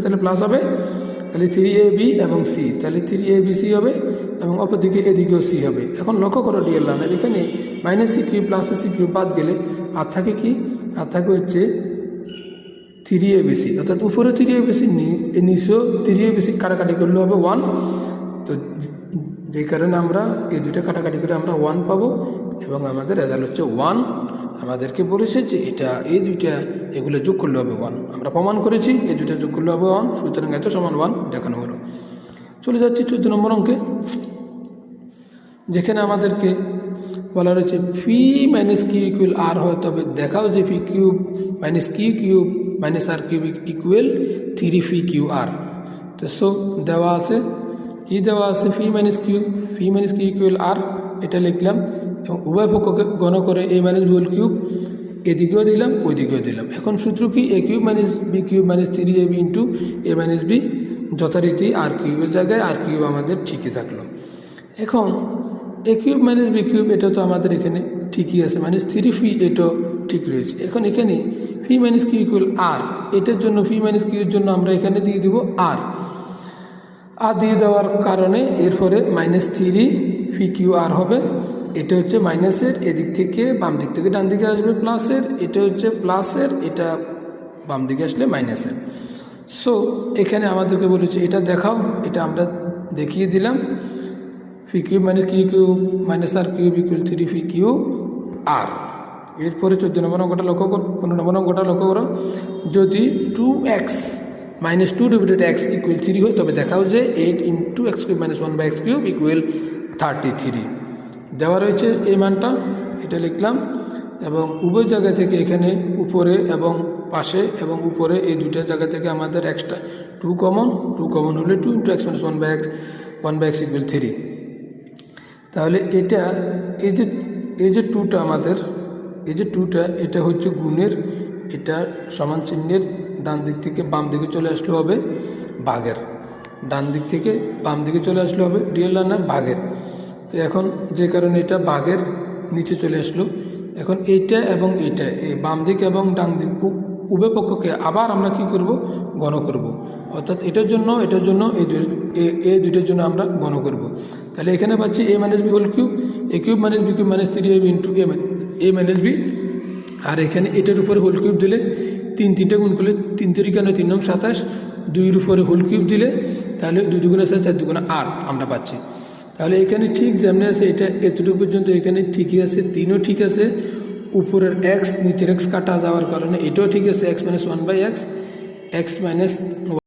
তাহলে প্লাস হবে, তাহলে থ্রি এ বি এবং সি তাহলে থ্রি এ বি সি হবে এবং অপরদিকে এদিকেও সি হবে। এখন লক্ষ্য করো ডিএল লাইনের এখানে minus C Q plus C Q বাদ গেলে আর থাকে কি? আর থাকে হচ্ছে থ্রি এ বেশি অর্থাৎ উপরে থ্রি এ বেশি নিচেও থ্রি এ বেশি কাটাকাটি করলে হবে ওয়ান তো যে কারণে আমরা এই দুইটা কাটাকাটি করে আমরা ওয়ান পাবো এবং আমাদের রেজাল্ট হচ্ছে ওয়ান আমাদেরকে বলেছে যে এটা, এই দুইটা, এগুলো যোগ করলে হবে ওয়ান আমরা প্রমাণ করেছি, এই দুইটা যোগ করলে হবে ওয়ান সুতরাং এত সমান ওয়ান দেখানো হলো। চলে যাচ্ছি চোদ্দ নম্বর অঙ্কে। যেখানে আমাদেরকে বলা রয়েছে P minus Q equal R হয়, তবে দেখাও যে P cube minus Q cube minus R cube equal three P Q R তো সো দেওয়া আছে, কি দেওয়া আছে? P minus Q P minus Q equal R এটা লিখলাম এবং উভয় পক্ষকে গণ করে A minus B whole cube এদিকেও দিলাম ওইদিকেও দিলাম। এখন সূত্র কি? A cube minus B cube minus three A B into A minus B যথারীতি আর কিউবের জায়গায় আর কিউব আমাদের ঠিকই থাকল। এখন A cube minus B cube এটা তো আমাদের এখানে ঠিকই আছে মাইনাস থ্রি ফি এটাও ঠিক রয়েছে। এখন এখানে P minus Q equal R এটার জন্য ফি মাইনাস কিউর জন্য আমরা এখানে দিয়ে দিব আর আর দিয়ে দেওয়ার কারণে এরপরে minus three P Q R হবে। এটা হচ্ছে মাইনাসের এদিক থেকে বাম দিক থেকে ডান দিকে আসবে প্লাসের। এটা হচ্ছে প্লাসের, এটা বাম দিকে আসলে মাইনাসের। সো এখানে আমাদেরকে বলেছে, এটা দেখাও, এটা আমরা দেখিয়ে দিলাম। P cube minus Q cube minus R Q equal three P Q R এরপরে চোদ্দ নম্বর অঙ্কটা লক্ষ্য করো, পনেরো নম্বর অঙ্কটা লক্ষ্য করো। যদি two X minus two divided X equal three হয়, তবে দেখাও যে eight into X cube minus one by X cube equal thirty three দেওয়া রয়েছে এই মানটা, এটা লিখলাম, এবং উভয় জায়গা থেকে এখানে উপরে এবং পাশে এবং উপরে এই দুইটা জায়গা থেকে আমাদের extra two common two common হলে two into X minus one by X one by X equal three তাহলে এটা, এই যে এই যে টুটা আমাদের, এই যে টুটা এটা হচ্ছে গুণের, এটা সমান চিহ্নের ডান দিক থেকে বাম দিকে চলে আসলে হবে বাঘের। ডান দিক থেকে বাম দিকে চলে আসলে হবে ডিএল রান্নার বাঘের। তো এখন যে কারণে এটা বাঘের নিচে চলে আসলো, এখন এইটা এবং এইটা এই বাম দিক এবং ডান দিক উভয় পক্ষকে আবার আমরা কি করব? গণ করব। অর্থাৎ এটার জন্য এটার জন্য এই এই দুইটার জন্য আমরা গণ করব। তাহলে এখানে পাচ্ছি A minus B whole cube A cube minus B cube minus three A into A minus B আর এখানে এটার উপরে হোল কিউব দিলে তিন তিনটে গুণ করলে তিন তিরিকা নয় তিন নং সাতাশ। দুইয়ের উপরে হোল কিউব দিলে তাহলে দুই দুগুণে আছে চার দুগুণে আট আমরা পাচ্ছি। তাহলে এখানে ঠিক যেমনি আছে, এটা এতটুকু পর্যন্ত এখানে ঠিকই আছে, তিনও ঠিক আছে। উপরের এক্স নিচের এক্স কাটা যাওয়ার কারণে এটাও ঠিক আছে X minus one by X X minus